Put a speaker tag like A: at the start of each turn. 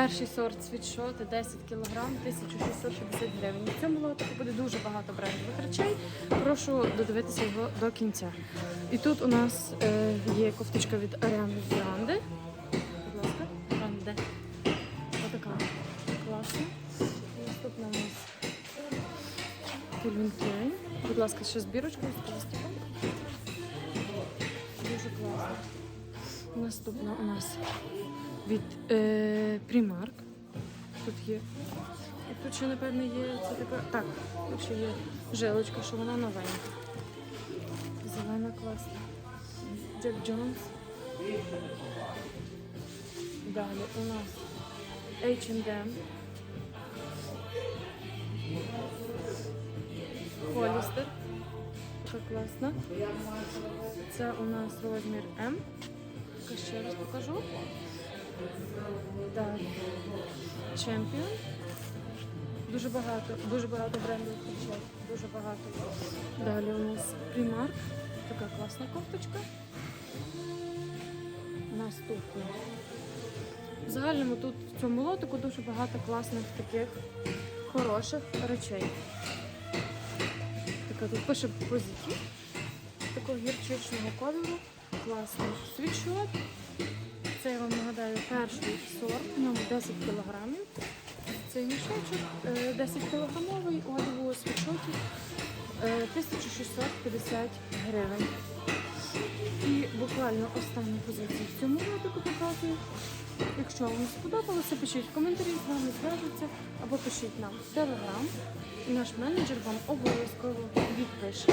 A: Перший сорт світшоти 10 кг 1660 гривень. В цьому лотику буде дуже багато брендових речей. Прошу додивитися його до кінця. І тут у нас е, є кофточка від Ariana Grande. Будь ласка, Grande. Отака класна. Наступна у нас Calvin Klein. Будь ласка, ще збірочка з пластиком. Дуже класно. Наступна у нас від е, Primark. Тут є. І тут ще, напевно, є це така. Так, тут ще є жилочка, що вона новенька. Зелена класна. Джек Джонс. Далі у нас H&M. Холістер. Така класна. Це у нас розмір М. Така ще раз покажу. Далі. Champion. Дуже багато, дуже багато брендів речей. Дуже багато. Далі у нас Primark. Така класна кофточка. Наступна. В загальному тут в цьому лотику дуже багато класних таких хороших речей. Така тут пише позитив. Такого гірчичного кольору. Класний світшот. Це я вам нагадаю перший сорт, в ньому 10 кілограмів. Цей мішечок е, 10 кілограмовий у одягу е, 1650 гривень. І буквально останню позицію в цьому лотику показую. Якщо вам сподобалося, пишіть в коментарі, з вами зв'яжуться або пишіть нам в телеграм. Наш менеджер вам обов'язково відпише.